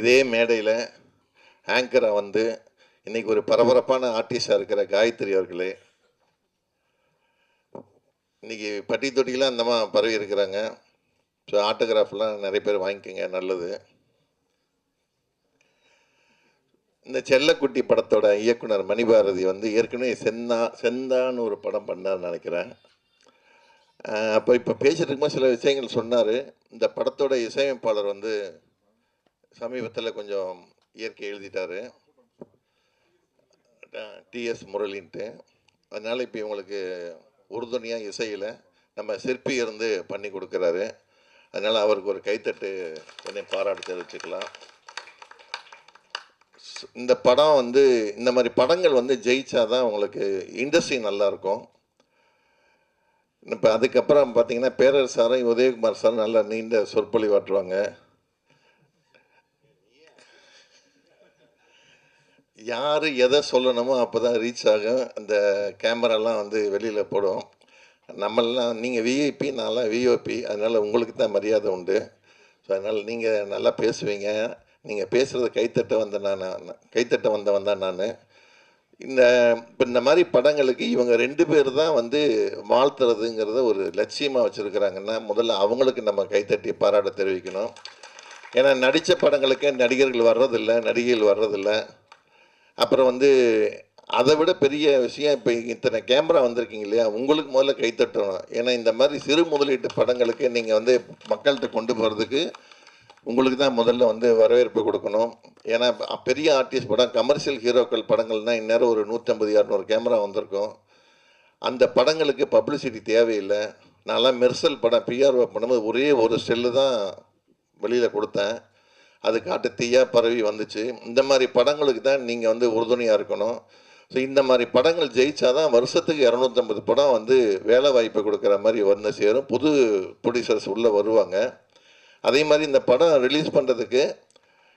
இதே மேடையில் ஆங்கராக வந்து இன்னைக்கு ஒரு பரபரப்பான ஆர்டிஸ்டாக இருக்கிற காயத்ரி அவர்களே இன்னைக்கு பட்டி தொட்டிலாம் அந்தமா பரவி இருக்கிறாங்க. ஸோ ஆட்டோகிராஃப்லாம் நிறைய பேர் வாங்கிக்கோங்க நல்லது. இந்த செல்லக்குட்டி படத்தோட இயக்குனர் மணிபாரதி வந்து ஏற்கனவே செந்தா செந்தான்னு ஒரு படம் பண்ணார்னு நினைக்கிறேன். அப்போ இப்போ பேசிட்டு இருக்கும்போது சில விஷயங்கள் சொன்னார். இந்த படத்தோட இசையமைப்பாளர் வந்து சமீபத்தில் கொஞ்சம் இயற்கை எழுதிட்டாரு. டிஎஸ் முரளின்ட்டு. அதனால் இப்போ இவங்களுக்கு உறுதுணையாக இசையில் நம்ம சிற்பி இருந்து பண்ணி கொடுக்குறாரு. அதனால் அவருக்கு ஒரு கைத்தட்டு என்னை பாராட்டு தெரிவிச்சுக்கலாம். ஸ்- இந்த படம் வந்து இந்த மாதிரி படங்கள் வந்து ஜெயிச்சா தான் உங்களுக்கு இண்டஸ்ட்ரி நல்லாயிருக்கும் இப்போ அதுக்கப்புறம் பார்த்தீங்கன்னா பேரரசு சாரும் உதயகுமார் சாரும் நல்லா நீண்ட சொற்பொழிவாற்றுவாங்க யார் எதை சொல்லணுமோ அப்போ தான் ரீச் ஆகும் அந்த கேமராலாம் வந்து வெளியில் போடும். நம்மளாம் நீங்கள் விஐபி நான்லாம் விஓபி அதனால் உங்களுக்கு தான் மரியாதை உண்டு. ஸோ அதனால் நீங்கள் நல்லா பேசுவீங்க. நீங்கள் பேசுகிறத கைத்தட்ட வந்த நான் கைத்தட்ட வந்தவன் தான் நான். இந்த இப்போ இந்த மாதிரி படங்களுக்கு இவங்க ரெண்டு பேர் தான் வந்து வாழ்த்துறதுங்கிறத ஒரு லட்சியமாக வச்சுருக்கிறாங்கன்னா முதல்ல அவங்களுக்கு நம்ம கைத்தட்டி பாராட்ட தெரிவிக்கணும். ஏன்னா நடித்த படங்களுக்கு நடிகர்கள் வர்றதில்ல நடிகைகள் வர்றதில்லை. அப்புறம் வந்து அதை விட பெரிய விஷயம் இப்போ இத்தனை கேமரா வந்திருக்கீங்க இல்லையா? உங்களுக்கு முதல்ல கைத்தட்டணும் ஏன்னா இந்த மாதிரி சிறு முதலீட்டு படங்களுக்கு நீங்கள் வந்து மக்கள்கிட்ட கொண்டு போகிறதுக்கு உங்களுக்கு தான் முதல்ல வந்து வரவேற்பு கொடுக்கணும். ஏன்னா பெரிய ஆர்டிஸ்ட் படம் கமர்ஷியல் ஹீரோக்கள் படங்கள்னால் இந்நேரம் ஒரு நூற்றம்பது இரநூறு கேமரா வந்திருக்கும். அந்த படங்களுக்கு பப்ளிசிட்டி தேவையில்லை. நான்லாம் மெர்சல் படம் பிஆர்ஓ பண்ணும்போது ஒரே ஒரு செல்லு தான் வெளியில் கொடுத்தேன். அது காட்டு தீயா பரவி வந்துச்சு. இந்த மாதிரி படங்களுக்கு தான் நீங்கள் வந்து உறுதுணையாக இருக்கணும். ஸோ இந்த மாதிரி படங்கள் ஜெயிச்சாதான் வருஷத்துக்கு இரநூத்தம்பது படம் வந்து வேலை வாய்ப்பை கொடுக்குற மாதிரி வந்து சேரும். புது ப்ரொடியூசர்ஸ் உள்ளே வருவாங்க. அதே மாதிரி இந்த படம் ரிலீஸ் பண்ணுறதுக்கு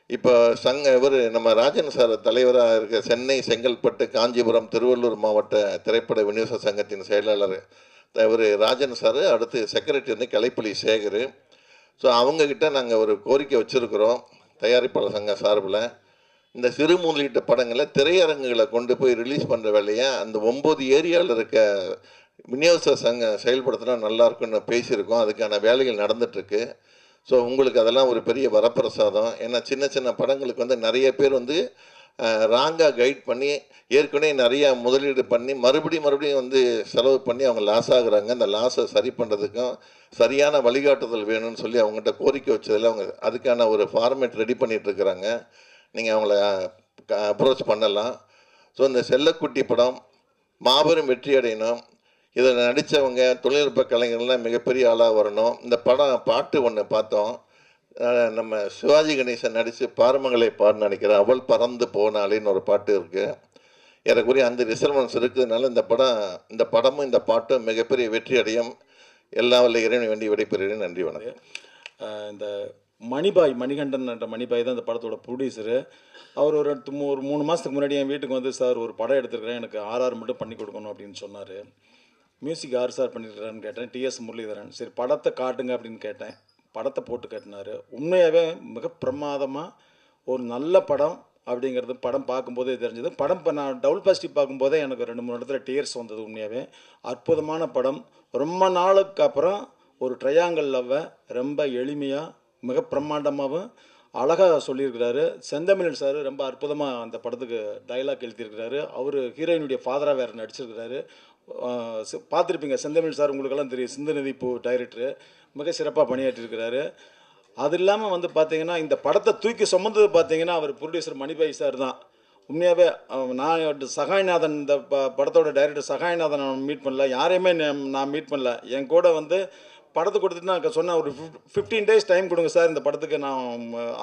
இப்போ சங்க இவர் நம்ம ராஜன் சார் தலைவராக இருக்க சென்னை செங்கல்பட்டு காஞ்சிபுரம் திருவள்ளூர் மாவட்ட திரைப்பட விநியோக சங்கத்தின் செயலாளர் இவர் ராஜன் சார் அடுத்து செக்ரட்டரி வந்து கலைப்புலி சேகர். ஸோ அவங்கக்கிட்ட நாங்கள் ஒரு கோரிக்கை வச்சுருக்குறோம் தயாரிப்பாளர் சங்க சார்பில். இந்த சிறு முதலீட்டு படங்களை திரையரங்குகளை கொண்டு போய் ரிலீஸ் பண்ணுற வேலையை அந்த ஒம்பது ஏரியாவில் இருக்க விநியோக சங்கம் செயல்படுத்தினா நல்லாயிருக்குன்னு பேசியிருக்கோம். அதுக்கான வேலைகள் நடந்துகிட்ருக்கு ஸோ உங்களுக்கு அதெல்லாம் ஒரு பெரிய வரப்பிரசாதம். ஏன்னா சின்ன சின்ன படங்களுக்கு வந்து நிறைய பேர் வந்து ராங்காக கைட் பண்ணி ஏற்கனவே நிறையா முதலீடு பண்ணி மறுபடியும் மறுபடியும் வந்து செலவு பண்ணி அவங்க லாஸ் ஆகுறாங்க. அந்த லாஸை சரி பண்ணுறதுக்கும் சரியான வழிகாட்டுதல் வேணும்னு சொல்லி அவங்ககிட்ட கோரிக்கை வச்சதில் அவங்க அதுக்கான ஒரு ஃபார்மேட் ரெடி பண்ணிகிட்ருக்குறாங்க இருக்கிறாங்க. நீங்கள் அவங்கள அப்ரோச் பண்ணலாம். ஸோ இந்த செல்லக்குட்டி படம் மாபெரும் வெற்றி அடையணும். இதில் நடித்தவங்க தொழில்நுட்ப கலைஞர்கள்லாம் மிகப்பெரிய ஆளாக வரணும். இந்த படம் பாட்டு ஒன்று பார்த்தோம். நம்ம சிவாஜி கணேசன் நடித்து பாரமங்களை பாடுன்னு நினைக்கிறேன் அவள் பறந்து போனாலேன்னு ஒரு பாட்டு இருக்குது ஏறக்குறைய அந்த ரிசர்வன்ஸ் இருக்கிறதுனால இந்த படம் இந்த படமும் இந்த பாட்டும் மிகப்பெரிய வெற்றி அடையும் எல்லா வல்ல இறைவனை வேண்டி விடைபெறுகிறேன். நன்றி வணக்கம். இந்த மணிபாய் மணிகண்டன் என்ற மணிபாய் தான் இந்த படத்தோட ப்ரொடியூசரு அவர் ஒரு ஒரு மூணு மாதத்துக்கு முன்னாடி என் வீட்டுக்கு வந்து சார் ஒரு படம் எடுத்துருக்கிறேன். எனக்கு ஆர்ஆர் மட்டும் பண்ணி கொடுக்கணும் அப்படின்னு சொன்னார். மியூசிக் ஆர் சார் பண்ணியிருக்கிறான்னு கேட்டேன். டிஎஸ் முரளிதரன். சரி படத்தை காட்டுங்க அப்படின்னு கேட்டேன். படத்தை போட்டு காட்டினாரு. உண்மையாகவே மிக பிரமாதமாக ஒரு நல்ல படம் அப்படிங்கிறது படம் பார்க்கும்போதே தெரிஞ்சது. படம் இப்போ நான் டபுள் பாசிட்டிவ் பார்க்கும்போதே எனக்கு ரெண்டு மூணு இடத்துல டீயர்ஸ் வந்தது உண்மையாகவே அற்புதமான படம். ரொம்ப நாளுக்கு அப்புறம் ஒரு ட்ரையாங்கல் லவ்வை ரொம்ப எளிமையாக மிக பிரம்மாண்டமாகவும் அழகாக சொல்லியிருக்கிறாரு. செந்தமிழன் சார் ரொம்ப அற்புதமாக அந்த படத்துக்கு டைலாக் எழுதியிருக்கிறாரு. அவர் ஹீரோயினுடைய ஃபாதராக வேறு நடிச்சிருக்கிறாரு. பார்த்துருப்பீங்க. செந்தமிழ் சார் உங்களுக்கெல்லாம் தெரியும். சிந்தநிதி பூ டைரக்டரு மிக சிறப்பாக பணியாற்றிருக்கிறாரு. அது இல்லாமல் வந்து பார்த்தீங்கன்னா இந்த படத்தை தூக்கி சுமந்தது பார்த்தீங்கன்னா அவர் ப்ரொடியூசர் மணிபாய் சார் தான். உண்மையாகவே நான் சகாய்நாதன் இந்த ப படத்தோட டைரக்டர் சகாய்நாதன் நான் மீட் பண்ணல. யாரையுமே நான் மீட் பண்ணல. என் கூட வந்து படத்தை கொடுத்துட்டு நான் சொன்னேன் ஒரு ஃபிஃப்டீன் டேஸ் டைம் கொடுங்க சார். இந்த படத்துக்கு நான்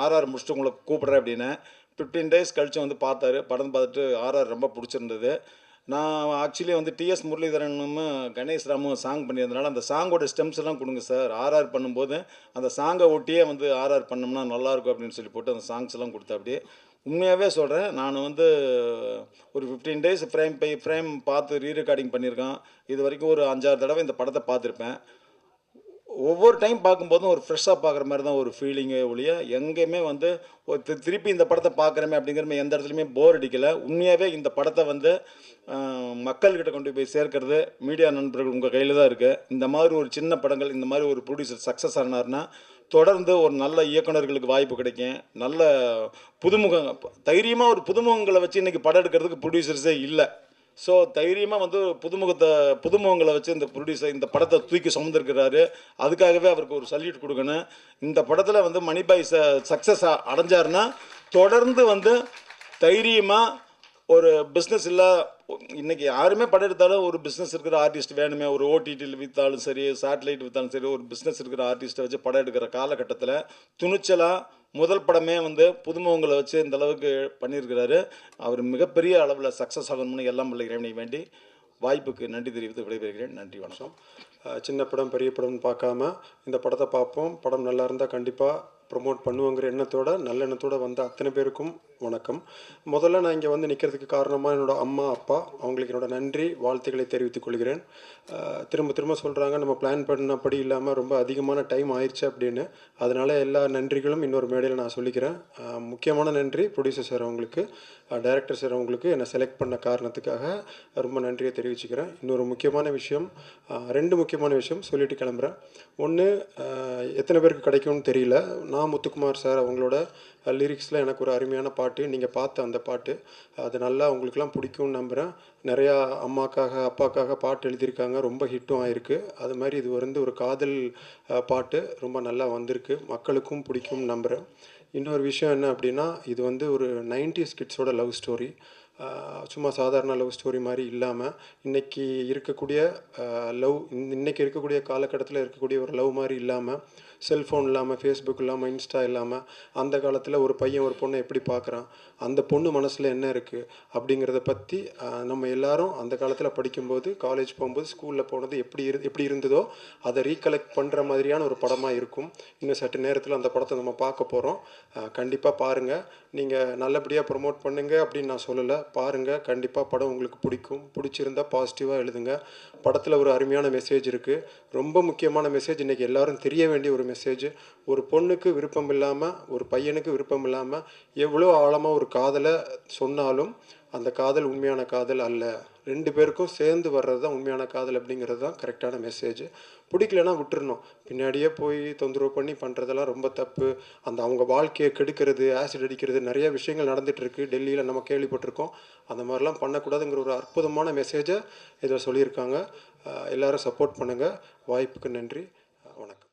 ஆர்ஆர் முடிச்சுட்டு உங்களை கூப்பிட்றேன் அப்படின்னு. ஃபிஃப்டீன் டேஸ் கழித்து வந்து பார்த்தாரு. படம் பார்த்துட்டு ஆர்ஆர் ரொம்ப பிடிச்சிருந்தது. நான் ஆக்சுவலி வந்து டிஎஸ் முரளிதரனும் கணேஷ் ராமும் சாங் பண்ணியிருந்தனால அந்த சாங்கோட ஸ்டெம்ஸ் எல்லாம் கொடுங்க சார். ஆர்ஆர் பண்ணும்போது அந்த சாங்கை ஒட்டியே வந்து ஆர்ஆர் பண்ணோம்னா நல்லாயிருக்கும் அப்படின்னு சொல்லி போட்டு அந்த சாங்ஸ் எல்லாம் கொடுத்தா அப்படியே. உண்மையாகவே சொல்கிறேன் நான் வந்து ஒரு fifteen days frame by frame பார்த்து ரீ ரெக்கார்டிங் பண்ணியிருக்கேன். இது வரைக்கும் ஒரு அஞ்சாறு தடவை இந்த படத்தை பார்த்துருப்பேன். ஒவ்வொரு டைம் பார்க்கும்போதும் ஒரு ஃப்ரெஷ்ஷாக பார்க்குற மாதிரி தான் ஒரு ஃபீலிங்கே ஒழிய எங்கேயுமே வந்து ஒரு திருப்பி இந்த படத்தை பார்க்குறமே அப்படிங்கிற மாதிரி எந்த இடத்துலையுமே போர் அடிக்கலை. உண்மையாகவே இந்த படத்தை வந்து மக்கள்கிட்ட கொண்டு போய் சேர்க்கறது மீடியா நண்பர்கள் உங்கள் கையில் தான் இருக்குது இந்த மாதிரி ஒரு சின்ன படங்கள் இந்த மாதிரி ஒரு ப்ரொடியூசர் சக்ஸஸ் ஆனார்னா தொடர்ந்து ஒரு நல்ல இயக்குனர்களுக்கு வாய்ப்பு கிடைக்கும். நல்ல புதுமுக தைரியமாக ஒரு புதுமுகங்களை வச்சு இன்றைக்கி படம் எடுக்கிறதுக்கு ப்ரொடியூசர்ஸே இல்லை. ஸோ தைரியமாக வந்து புதுமுகத்தை புதுமுகங்களை வச்சு இந்த ப்ரொடியூசர் இந்த படத்தை தூக்கி சுமந்துருக்கிறாரு. அதுக்காகவே அவருக்கு ஒரு சல்யூட் கொடுக்கணும். இந்த படத்தில் வந்து மணிபாய் ச சக்ஸஸ் அடைஞ்சாருன்னா தொடர்ந்து வந்து தைரியமாக ஒரு பிஸ்னஸ் இல்லை இன்னைக்கு யாருமே படம் எடுத்தாலும் ஒரு பிஸ்னஸ் இருக்கிற ஆர்டிஸ்ட் வேணுமே. ஒரு ஓடிடியில் விற்றாலும் சரி சேட்டலைட் விற்றாலும் சரி ஒரு பிஸ்னஸ் இருக்கிற ஆர்டிஸ்ட்டை வச்சு படம் எடுக்கிற காலகட்டத்தில் துணிச்சலாக முதல் படமே வந்து புதுமுகங்களை வச்சு இந்த அளவுக்கு பண்ணியிருக்கிறாரு. அவர் மிகப்பெரிய அளவில் சக்ஸஸ் ஆகணும்னு எல்லாம் பிள்ளைகிறேன் வேண்டி வாய்ப்புக்கு நன்றி தெரிவித்து விடைபெறுகிறேன். நன்றி வணக்கம். சின்ன படம் பெரிய படம்னு பார்க்காம இந்த படத்தை பார்ப்போம். படம் நல்லா இருந்தால் கண்டிப்பாக ப்ரொமோட் பண்ணுவோங்கிற எண்ணத்தோட நல்லெண்ணத்தோடு வந்த அத்தனை பேருக்கும் வணக்கம். முதல்ல நான் இங்கே வந்து நிற்கிறதுக்கு காரணமாக என்னோட அம்மா அப்பா அவங்களுக்கு என்னோடய நன்றி வாழ்த்துக்களை தெரிவித்துக் கொள்கிறேன். திரும்ப திரும்ப சொல்கிறாங்க நம்ம பிளான் பண்ணபடி இல்லாமல் ரொம்ப அதிகமான டைம் ஆயிடுச்சு அப்படின்னு. அதனால் எல்லா நன்றிகளும் இன்னொரு மேடையில் நான் சொல்லிக்கிறேன். முக்கியமான நன்றி ப்ரொடியூசர் சார் அவங்களுக்கு டைரக்டர் சார் அவங்களுக்கு என்னை செலக்ட் பண்ண காரணத்துக்காக ரொம்ப நன்றியை தெரிவிச்சுக்கிறேன். இன்னொரு முக்கியமான விஷயம் ரெண்டு முக்கிய முக்கியமான விஷயம் சொல்லிட்டு கிளம்புறேன். ஒன்று எத்தனை பேருக்கு கிடைக்கும்னு தெரியல. நான் முத்துக்குமார் சார் அவங்களோட லிரிக்ஸில் எனக்கு ஒரு அருமையான பாட்டு நீங்கள் பார்த்த அந்த பாட்டு அது நல்லா உங்களுக்குலாம் பிடிக்கும்னு நம்புகிறேன் நிறையா அம்மாக்காக அப்பாக்காக பாட்டு எழுதியிருக்காங்க ரொம்ப ஹிட்டும் ஆயிருக்கு. அது மாதிரி இது வந்து ஒரு காதல் பாட்டு ரொம்ப நல்லா வந்திருக்கு. மக்களுக்கும் பிடிக்கும்னு நம்புகிறேன் இன்னொரு விஷயம் என்ன அப்படின்னா இது வந்து ஒரு 90s கிட்ஸோட லவ் ஸ்டோரி. சும்மா சாதாரண லவ் ஸ்டோரி மாதிரி இல்லாமல் இன்னைக்கு இருக்கக்கூடிய லவ் இன்னைக்கு இருக்கக்கூடிய காலகட்டத்தில் இருக்கக்கூடிய ஒரு லவ் மாதிரி இல்லாமல் செல்ஃபோன் இல்லாமல் ஃபேஸ்புக் இல்லாமல் இன்ஸ்டா இல்லாமல் அந்த காலத்தில் ஒரு பையன் ஒரு பொண்ணை எப்படி பார்க்குறான்? அந்த பொண்ணு மனசில் என்ன இருக்குது அப்படிங்கிறத பற்றி நம்ம எல்லாரும் அந்த காலத்தில் படிக்கும்போது காலேஜ் போகும்போது ஸ்கூலில் போனது எப்படி இரு எப்படி இருந்ததோ அதை ரீகலெக்ட் பண்ணுற மாதிரியான ஒரு படமாக இருக்கும். இன்னும் சற்று நேரத்தில் அந்த படத்தை நம்ம பார்க்க போகிறோம் கண்டிப்பாக பாருங்கள் நீங்கள் நல்லபடியாக ப்ரொமோட் பண்ணுங்கள் அப்படின்னு நான் சொல்லலை. பாருங்கள் கண்டிப்பாக படம் உங்களுக்கு பிடிக்கும். பிடிச்சிருந்தா பாசிட்டிவாக எழுதுங்க. படத்தில் ஒரு அருமையான மெசேஜ் இருக்குது ரொம்ப முக்கியமான மெசேஜ் இன்றைக்கி எல்லோரும் தெரிய வேண்டிய ஒரு மெசேஜ் ஒரு பொண்ணுக்கு விருப்பம் இல்லாமல் ஒரு பையனுக்கு விருப்பம் இல்லாமல் எவ்வளோ ஆழமாக ஒரு காதலை சொன்னாலும் அந்த காதல் உண்மையான காதல் அல்ல. ரெண்டு பேருக்கும் சேர்ந்து வர்றது தான் உண்மையான காதல் அப்படிங்கிறது தான் கரெக்டான மெசேஜ் பிடிக்கலனா விட்டுறணும். பின்னாடியே போய் தொந்தரவு பண்ணி பண்ணுறதெல்லாம் ரொம்ப தப்பு. அந்த அவங்க வாழ்க்கையை கெடுக்கிறது ஆசிட் அடிக்கிறது நிறைய விஷயங்கள் நடந்துகிட்ருக்கு டெல்லியில் நம்ம கேள்விப்பட்டிருக்கோம். அந்த மாதிரிலாம் பண்ணக்கூடாதுங்கிற ஒரு அற்புதமான மெசேஜை இதில் சொல்லியிருக்காங்க. எல்லோரும் சப்போர்ட் பண்ணுங்கள் வாய்ப்புக்கு நன்றி. வணக்கம்.